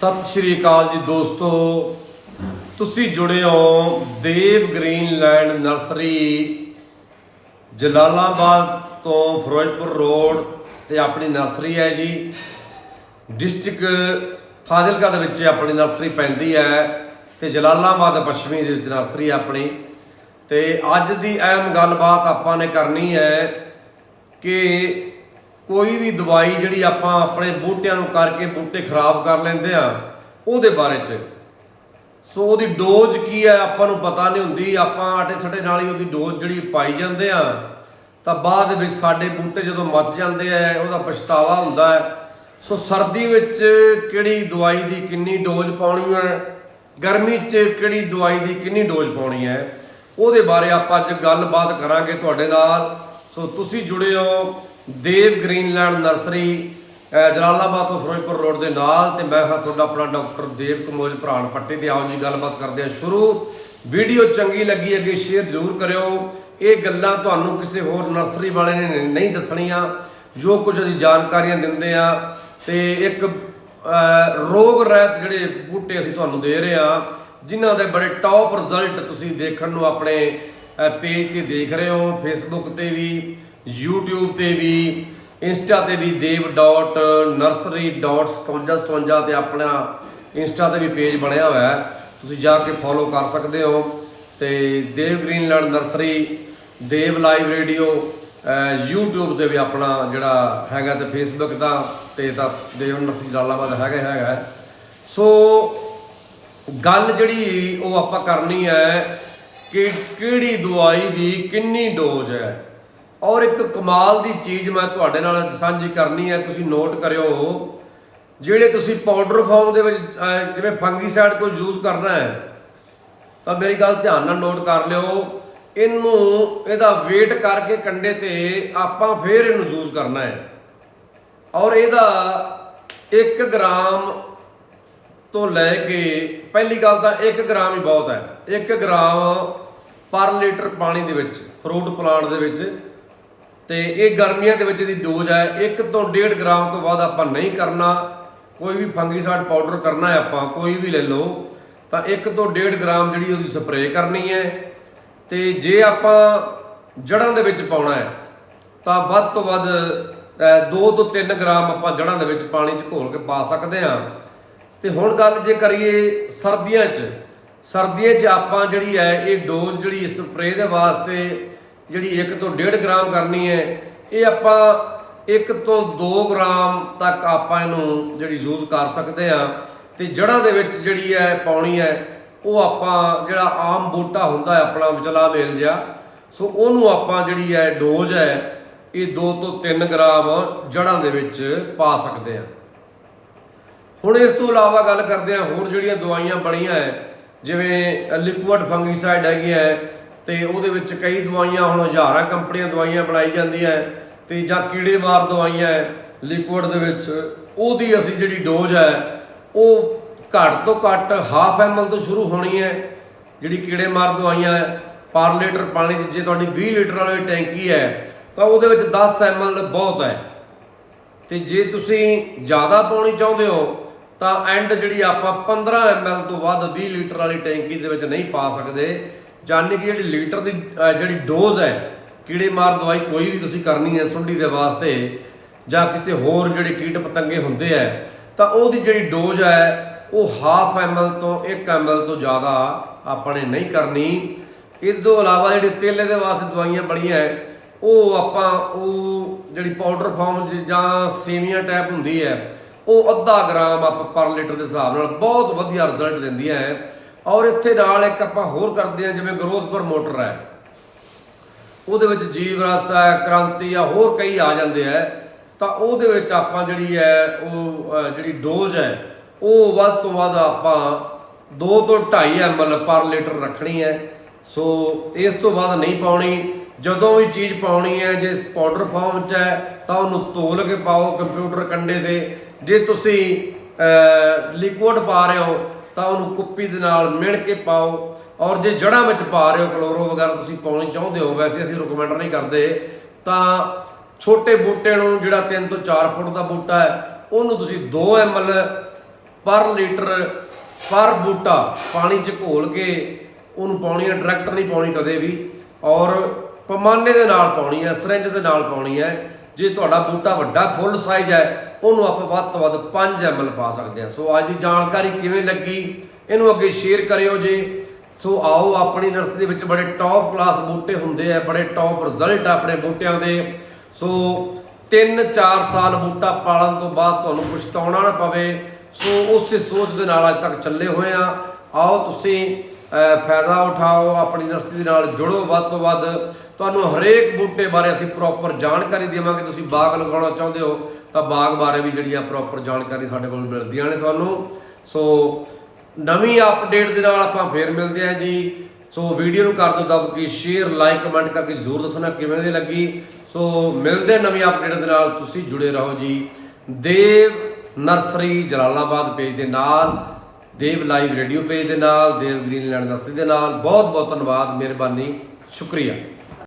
ਸਤਿ ਸ਼੍ਰੀ ਅਕਾਲ ਜੀ ਦੋਸਤੋ। ਤੁਸੀਂ ਜੁੜੇ ਹੋ ਦੇਵ ਗ੍ਰੀਨਲੈਂਡ ਨਰਸਰੀ, ਜਲਾਲਾਬਾਦ ਤੋਂ ਫਿਰੋਜ਼ਪੁਰ ਰੋਡ ਤੇ ਆਪਣੀ ਨਰਸਰੀ ਹੈ ਜੀ। ਡਿਸਟ੍ਰਿਕਟ ਫਾਜ਼ਿਲਕਾ ਦੇ ਵਿੱਚ ਆਪਣੀ ਨਰਸਰੀ ਪੈਂਦੀ ਹੈ ਤੇ ਜਲਾਲਾਬਾਦ ਪੱਛਮੀ ਦੇ ਵਿੱਚ ਨਰਸਰੀ ਆਪਣੀ। ਤੇ ਅੱਜ ਦੀ ਅਹਿਮ ਗੱਲਬਾਤ ਆਪਾਂ ਨੇ ਕਰਨੀ ਹੈ ਕਿ ਕੋਈ ਵੀ ਦਵਾਈ ਜਿਹੜੀ ਆਪਾਂ ਆਪਣੇ ਬੂਟਿਆਂ ਨੂੰ ਕਰਕੇ ਬੂਟੇ ਖਰਾਬ ਕਰ ਲੈਂਦੇ ਆ, ਉਹਦੇ ਬਾਰੇ ਚ। ਸੋ ਉਹਦੀ ਡੋਜ਼ ਕੀ ਹੈ, ਆਪਾਂ ਨੂੰ ਪਤਾ ਨਹੀਂ ਹੁੰਦੀ। ਆਪਾਂ ਆਟੇ ਸਟੇ ਨਾਲ ਹੀ ਉਹਦੀ ਡੋਜ਼ ਜਿਹੜੀ ਪਾਈ ਜਾਂਦੇ ਆ, ਤਾਂ ਬਾਅਦ ਵਿੱਚ ਸਾਡੇ ਬੂਟੇ ਜਦੋਂ ਮੱਚ ਜਾਂਦੇ ਆ, ਉਹਦਾ ਪਛਤਾਵਾ ਹੁੰਦਾ ਹੈ। ਸੋ ਸਰਦੀ ਵਿੱਚ ਕਿਹੜੀ ਦਵਾਈ ਦੀ ਕਿੰਨੀ ਡੋਜ਼ ਪਾਉਣੀ ਹੈ, ਗਰਮੀ 'ਚ ਕਿਹੜੀ ਦਵਾਈ ਦੀ ਕਿੰਨੀ ਡੋਜ਼ ਪਾਉਣੀ ਹੈ, ਉਹਦੇ ਬਾਰੇ ਆਪਾਂ ਅੱਜ ਗੱਲਬਾਤ ਕਰਾਂਗੇ ਤੁਹਾਡੇ ਨਾਲ। ਸੋ ਤੁਸੀਂ ਜੁੜੇ ਹੋ ਦੇਵ ਗ੍ਰੀਨਲੈਂਡ ਨਰਸਰੀ ਜਲਾਲਾਬਾਦ ਤੋਂ ਫਿਰੋਜ਼ਪੁਰ ਰੋਡ ਦੇ ਨਾਲ ਤੇ ਮੈਂ ਹਾਂ ਤੁਹਾਡਾ ਆਪਣਾ ਡਾਕਟਰ ਦੇਵ ਕਮੋਜ ਭਰਾਣ ਪੱਟੀ ਤੇ ਆਓ ਜੀ ਗੱਲਬਾਤ ਕਰਦੇ ਹਾਂ ਸ਼ੁਰੂ। ਵੀਡੀਓ ਚੰਗੀ ਲੱਗੀ ਅੱਗੇ ਸ਼ੇਅਰ ਜ਼ਰੂਰ ਕਰਿਓ। ਇਹ ਗੱਲਾਂ ਤੁਹਾਨੂੰ ਕਿਸੇ ਹੋਰ ਨਰਸਰੀ ਵਾਲੇ ਨੇ ਨਹੀਂ ਦੱਸਣੀਆਂ। ਜੋ ਕੁਝ ਅਸੀਂ ਜਾਣਕਾਰੀਆਂ ਦਿੰਦੇ ਆ ਤੇ ਇੱਕ ਰੋਗ ਰਹਿਤ ਜਿਹੜੇ ਬੂਟੇ ਅਸੀਂ ਤੁਹਾਨੂੰ ਦੇ ਰਹੇ ਆ ਜਿਨ੍ਹਾਂ ਦੇ ਬੜੇ ਟੌਪ ਰਿਜ਼ਲਟ ਤੁਸੀਂ ਦੇਖਣ ਨੂੰ ਆਪਣੇ ਪੇਜ ਤੇ ਦੇਖ ਰਹੇ ਹੋ ਫੇਸਬੁੱਕ ਤੇ ਵੀ। YouTube ਤੇ ਵੀ ਇੰਸਟਾ ਤੇ ਵੀ dev.nursery.5757 ਤੇ ਆਪਣਾ ਇੰਸਟਾ ਤੇ ਵੀ ਪੇਜ ਬਣਿਆ ਹੋਇਆ ਹੈ। ਤੁਸੀਂ ਜਾ ਕੇ ਫੋਲੋ ਕਰ ਸਕਦੇ ਹੋ। ਤੇ Dev Greenland nursery Dev live radio YouTube ਤੇ ਵੀ ਆਪਣਾ ਜਿਹੜਾ ਹੈਗਾ ਤੇ Facebook ਦਾ ਤੇ ਤਾਂ ਦੇਵ ਨਰਸਰੀ ਜਲਾਲਾਬਾਦ ਹੈਗਾ ਹੈਗਾ ਸੋ ਗੱਲ ਜਿਹੜੀ ਉਹ ਆਪਾਂ ਕਰਨੀ ਹੈ ਕਿ ਕਿਹੜੀ ਦਵਾਈ ਦੀ ਕਿੰਨੀ ਡੋਜ਼ ਹੈ? ਔਰ ਇੱਕ ਕਮਾਲ ਦੀ ਚੀਜ਼ ਮੈਂ ਤੁਹਾਡੇ ਨਾਲ ਸਾਂਝੀ ਕਰਨੀ ਹੈ, ਤੁਸੀਂ ਨੋਟ ਕਰਿਓ। ਜਿਹੜੇ ਤੁਸੀਂ ਪਾਊਡਰ ਫਾਰਮ ਦੇ ਵਿੱਚ ਜਿਵੇਂ ਫੰਗੀਸਾਈਡ ਕੋਈ ਯੂਜ਼ ਕਰਨਾ ਹੈ, ਤਾਂ ਮੇਰੀ ਗੱਲ ਧਿਆਨ ਨਾਲ ਨੋਟ ਕਰ ਲਿਓ। ਇਹਨੂੰ, ਇਹਦਾ ਵੇਟ ਕਰਕੇ ਕੰਡੇ ਤੇ ਆਪਾਂ ਫੇਰ ਇਹਨੂੰ ਯੂਜ਼ ਕਰਨਾ ਹੈ। ਔਰ ਇਹਦਾ 1 ਗ੍ਰਾਮ ਤੋਂ ਲੈ ਕੇ, ਪਹਿਲੀ ਗੱਲ ਤਾਂ 1 ਗ੍ਰਾਮ ਹੀ ਬਹੁਤ ਹੈ। 1 ਗ੍ਰਾਮ ਪਰ ਲੀਟਰ ਪਾਣੀ ਦੇ ਵਿੱਚ ਫਰੂਟ ਪਲਾਂਟ ਦੇ ਵਿੱਚ ਤੇ ਇਹ ਗਰਮੀਆਂ ਦੇ ਵਿੱਚ ਇਹਦੀ ਡੋਜ਼ ਹੈ 1 ਤੋਂ 1.5 ਗ੍ਰਾਮ ਤੋਂ ਵੱਧ ਆਪਾਂ ਨਹੀਂ ਕਰਨਾ। ਕੋਈ ਵੀ ਫੰਗੀਸਾਈਡ ਪਾਊਡਰ ਕਰਨਾ ਹੈ ਆਪਾਂ, ਕੋਈ ਵੀ ਲੈ ਲਓ, ਤਾਂ 1 ਤੋਂ 1.5 ਗ੍ਰਾਮ ਜਿਹੜੀ ਉਹਦੀ ਸਪਰੇਅ ਕਰਨੀ ਹੈ। ਤੇ ਜੇ ਆਪਾਂ ਜੜਾਂ ਦੇ ਵਿੱਚ ਪਾਉਣਾ ਹੈ, ਤਾਂ ਵੱਧ ਤੋਂ ਵੱਧ 2 ਤੋਂ 3 ਗ੍ਰਾਮ ਆਪਾਂ ਜੜਾਂ ਦੇ ਵਿੱਚ ਪਾਣੀ 'ਚ ਘੋਲ ਕੇ ਪਾ ਸਕਦੇ ਹਾਂ। ਤੇ ਹੁਣ ਗੱਲ ਜੇ ਕਰੀਏ ਸਰਦੀਆਂ 'ਚ ਸਰਦੀਆਂ 'ਚ ਆਪਾਂ ਜਿਹੜੀ ਹੈ, ਇਹ ਡੋਜ਼ ਜਿਹੜੀ ਸਪਰੇਅ ਦੇ ਵਾਸਤੇ ਜਿਹੜੀ 1 ਤੋਂ 1.5 ਗ੍ਰਾਮ ਕਰਨੀ ਹੈ, ਇਹ ਆਪਾਂ 1 ਤੋਂ 2 ਗ੍ਰਾਮ ਤੱਕ ਆਪਾਂ ਇਹਨੂੰ ਜਿਹੜੀ ਯੂਜ਼ ਕਰ ਸਕਦੇ ਆ ਤੇ ਜੜ੍ਹਾਂ ਦੇ ਵਿੱਚ ਜਿਹੜੀ ਹੈ ਪਾਉਣੀ ਹੈ, ਉਹ ਆਪਾਂ ਜਿਹੜਾ ਆਮ ਬੂਟਾ ਹੁੰਦਾ ਹੈ, ਆਪਣਾ ਵਿਚਲਾ ਮੇਲ ਜਿਹਾ, ਸੋ ਉਹਨੂੰ ਆਪਾਂ ਜਿਹੜੀ ਹੈ ਡੋਜ਼ ਹੈ, ਇਹ 2 ਤੋਂ 3 ਗ੍ਰਾਮ ਜੜ੍ਹਾਂ ਦੇ ਵਿੱਚ ਪਾ ਸਕਦੇ ਆ ਹੁਣ ਇਸ ਤੋਂ ਇਲਾਵਾ ਗੱਲ ਕਰਦੇ ਹਾਂ, ਹੋਰ ਜਿਹੜੀਆਂ ਦਵਾਈਆਂ ਬਣੀਆਂ ਹੈ, ਜਿਵੇਂ ਲਿਕੁਇਡ ਫੰਗੀਸਾਈਡ ਹੈਗੀ ਹੈ ਤੇ ਉਹਦੇ ਵਿੱਚ ਕਈ ਦਵਾਈਆਂ ਹੁਣ ਹਜ਼ਾਰਾਂ ਕੰਪਨੀਆਂ ਦਵਾਈਆਂ ਬਣਾਈ ਜਾਂਦੀਆਂ ਹੈ ਤੇ ਜਾਂ ਕੀੜੇਮਾਰ ਦਵਾਈਆਂ ਹੈ ਲਿਕੁਇਡ ਦੇ ਵਿੱਚ। ਉਹਦੀ ਅਸੀਂ ਜਿਹੜੀ ਡੋਜ਼ ਹੈ, ਉਹ ਘੱਟ ਤੋਂ ਘੱਟ ਹਾਫ ਐਮਐਲ ਤੋਂ ਸ਼ੁਰੂ ਹੋਣੀ ਹੈ। ਜਿਹੜੀ ਕੀੜੇਮਾਰ ਦਵਾਈਆਂ ਹੈ, ਪਰ ਲੀਟਰ ਪਾਣੀ 'ਚ ਜੇ ਤੁਹਾਡੀ 20 ਲੀਟਰ ਵਾਲੀ ਟੈਂਕੀ ਹੈ, ਤਾਂ ਉਹਦੇ ਵਿੱਚ 10 ਐਮਐਲ ਬਹੁਤ ਹੈ। ਤੇ ਜੇ ਤੁਸੀਂ ਜ਼ਿਆਦਾ ਪਾਉਣੀ ਚਾਹੁੰਦੇ ਹੋ, ਤਾਂ ਐਂਡ ਜਿਹੜੀ ਆਪਾਂ 15 ml ਤੋਂ ਵੱਧ 20 ਲੀਟਰ ਵਾਲੀ ਟੈਂਕੀ ਦੇ ਵਿੱਚ ਨਹੀਂ ਪਾ ਸਕਦੇ। ਜਾਨੀ ਕਿ ਜਿਹੜੀ ਲੀਟਰ ਦੀ ਅਹ ਜਿਹੜੀ ਡੋਜ਼ ਹੈ ਕੀੜੇਮਾਰ ਦਵਾਈ ਕੋਈ ਵੀ ਤੁਸੀਂ ਕਰਨੀ ਹੈ ਸੁੰਡੀ ਦੇ ਵਾਸਤੇ ਜਾਂ ਕਿਸੇ ਹੋਰ ਜਿਹੜੇ ਕੀਟ ਪਤੰਗੇ ਹੁੰਦੇ ਆ ਤਾਂ ਉਹਦੀ ਜਿਹੜੀ ਡੋਜ਼ ਹੈ, ਉਹ ਹਾਫ ml ਤੋਂ 1 ml ਤੋਂ ਜ਼ਿਆਦਾ ਆਪਾਂ ਨੇ ਨਹੀਂ ਕਰਨੀ। ਇਸ ਤੋਂ ਇਲਾਵਾ ਜਿਹੜੇ ਤੇਲੇ ਦੇ ਵਾਸਤੇ ਦਵਾਈਆਂ ਬਣੀਆਂ ਹੈ, ਉਹ ਆਪਾਂ, ਉਹ ਜਿਹੜੀ ਪਾਊਡਰ ਫਾਰਮ 'ਚ ਜਾਂ ਸੇਵੀਆਂ ਟਾਈਪ ਹੁੰਦੀ ਹੈ, ਉਹ ਅੱਧਾ ਗ੍ਰਾਮ ਆਪਾਂ ਪਰ ਲੀਟਰ ਦੇ ਹਿਸਾਬ ਨਾਲ ਬਹੁਤ ਵਧੀਆ ਰਿਜ਼ਲਟ ਦਿੰਦੀਆਂ ਹੈ। ਔਰ ਇੱਥੇ ਨਾਲ ਇੱਕ ਆਪਾਂ ਹੋਰ ਕਰਦੇ ਹਾਂ, ਜਿਵੇਂ ਗਰੋਥ ਪ੍ਰਮੋਟਰ ਹੈ। ਉਹਦੇ ਵਿੱਚ ਜੀਵ ਰਸ ਹੈ, ਕ੍ਰਾਂਤੀ ਆ, ਹੋਰ ਕਈ ਆ ਜਾਂਦੇ ਆ। ਤਾਂ ਉਹਦੇ ਵਿੱਚ ਆਪਾਂ ਜਿਹੜੀ ਹੈ, ਉਹ ਜਿਹੜੀ ਡੋਜ਼ ਹੈ, ਉਹ ਵੱਧ ਤੋਂ ਵੱਧ ਆਪਾਂ 2 ਤੋਂ 2.5 ml ਪਰ ਲੀਟਰ ਰੱਖਣੀ ਹੈ। ਸੋ ਇਸ ਤੋਂ ਵੱਧ ਨਹੀਂ ਪਾਉਣੀ। ਜਦੋਂ ਵੀ ਚੀਜ਼ ਪਾਉਣੀ ਹੈ, ਜੇ ਪਾਊਡਰ ਫਾਰਮ 'ਚ ਹੈ, ਤਾਂ ਉਹਨੂੰ ਤੋਲ ਕੇ ਪਾਓ ਕੰਪਿਊਟਰ ਕੰਡੇ ਤੇ। ਜੇ ਤੁਸੀਂ ਲਿਕੁਇਡ ਪਾ ਰਹੇ ਹੋ ਤਾਂ ਉਹਨੂੰ ਕੁੱਪੀ ਦੇ ਨਾਲ ਮਿਣ ਕੇ ਪਾਓ। ਔਰ ਜੇ ਜੜ੍ਹਾਂ ਵਿੱਚ ਪਾ ਰਹੇ ਹੋ, ਕਲੋਰੋ ਵਗੈਰਾ ਤੁਸੀਂ ਪਾਉਣੀ ਚਾਹੁੰਦੇ ਹੋ, ਵੈਸੇ ਅਸੀਂ ਰეკਮੈਂਡ ਨਹੀਂ ਕਰਦੇ। ਤਾਂ ਛੋਟੇ ਬੂਟੇ ਨੂੰ ਜਿਹੜਾ 3 ਤੋਂ 4 ਫੁੱਟ ਦਾ ਬੂਟਾ ਹੈ, ਉਹਨੂੰ ਤੁਸੀਂ 2 ml ਪਰ ਲੀਟਰ ਪਰ ਬੂਟਾ ਪਾਣੀ ਚ ਘੋਲ ਕੇ ਉਹਨੂੰ ਪਾਉਣੀ ਹੈ ਡਾਇਰੈਕਟ ਨਹੀਂ ਪਾਉਣੀ ਕਦੇ ਵੀ। ਔਰ ਪਮਾਨੇ ਦੇ ਨਾਲ ਪਾਉਣੀ ਹੈ, ਸਿਰੰਜ ਦੇ ਨਾਲ ਪਾਉਣੀ ਹੈ। ਜੇ ਤੁਹਾਡਾ ਬੂਟਾ ਵੱਡਾ ਫੁੱਲ ਸਾਈਜ਼ ਹੈ, ਉਹਨੂੰ ਆਪਾਂ ਵੱਧ ਤੋਂ ਵੱਧ 5 ml ਪਾ ਸਕਦੇ ਹਾਂ। ਸੋ ਅੱਜ ਦੀ ਜਾਣਕਾਰੀ ਕਿਵੇਂ ਲੱਗੀ, ਇਹਨੂੰ ਅੱਗੇ ਸ਼ੇਅਰ ਕਰਿਓ ਜੇ। ਸੋ ਆਓ, ਆਪਣੀ ਨਰਸਰੀ ਦੇ ਵਿੱਚ ਬੜੇ ਟੌਪ ਕਲਾਸ ਬੂਟੇ ਹੁੰਦੇ ਆ, ਬੜੇ ਟੌਪ ਰਿਜ਼ਲਟ ਆਪਣੇ ਬੂਟਿਆਂ ਦੇ। ਸੋ 3-4 ਸਾਲ ਬੂਟਾ ਪਾਲਣ ਤੋਂ ਬਾਅਦ ਤੁਹਾਨੂੰ ਪਛਤਾਉਣਾ ਨਾ ਪਵੇ। ਸੋ ਉਸੇ ਸੋਚ ਦੇ ਨਾਲ ਅੱਜ ਤੱਕ ਚੱਲੇ ਹੋਏ ਆ। ਆਓ ਤੁਸੀਂ ਫਾਇਦਾ ਉਠਾਓ, ਆਪਣੀ ਨਰਸਰੀ ਦੇ ਨਾਲ ਜੁੜੋ ਵੱਧ ਤੋਂ ਵੱਧ। ਤੁਹਾਨੂੰ ਹਰੇਕ ਬੂਟੇ ਬਾਰੇ ਅਸੀਂ ਪ੍ਰੋਪਰ ਜਾਣਕਾਰੀ ਦੇਵਾਂਗੇ। ਤੁਸੀਂ ਬਾਗ ਲਗਾਉਣਾ ਚਾਹੁੰਦੇ ਹੋ ਤਾਂ ਬਾਗ ਬਾਰੇ ਵੀ ਜਿਹੜੀ ਆ ਪ੍ਰੋਪਰ ਜਾਣਕਾਰੀ ਸਾਡੇ ਕੋਲ ਮਿਲਦੀਆਂ ਨੇ ਤੁਹਾਨੂੰ। ਸੋ ਨਵੀਂ ਅਪਡੇਟ ਦੇ ਨਾਲ ਆਪਾਂ ਫੇਰ ਮਿਲਦੇ ਹਾਂ ਜੀ। ਸੋ ਵੀਡੀਓ ਨੂੰ ਕਰ ਦਿਓ ਦਬ ਕਿ ਸ਼ੇਅਰ ਲਾਈਕ ਕਮੈਂਟ ਕਰਕੇ ਜ਼ਰੂਰ ਦੱਸਣਾ ਕਿਵੇਂ ਦੀ ਲੱਗੀ। ਸੋ ਮਿਲਦੇ ਨਵੀਂ ਅਪਡੇਟ ਦੇ ਨਾਲ। ਤੁਸੀਂ ਜੁੜੇ ਰਹੋ ਜੀ। ਦੇਵ ਨਰਸਰੀ ਜਲਾਲਾਬਾਦ ਪੇਜ ਦੇ ਨਾਲ, ਦੇਵ ਲਾਈਵ ਰੇਡੀਓ ਪੇਜ ਦੇ ਨਾਲ, ਦੇਵ ਗ੍ਰੀਨਲੈਂਡ ਨਰਸਰੀ ਦੇ ਨਾਲ। ਬਹੁਤ ਬਹੁਤ ਧੰਨਵਾਦ, ਮਿਹਰਬਾਨੀ, ਸ਼ੁਕਰੀਆ।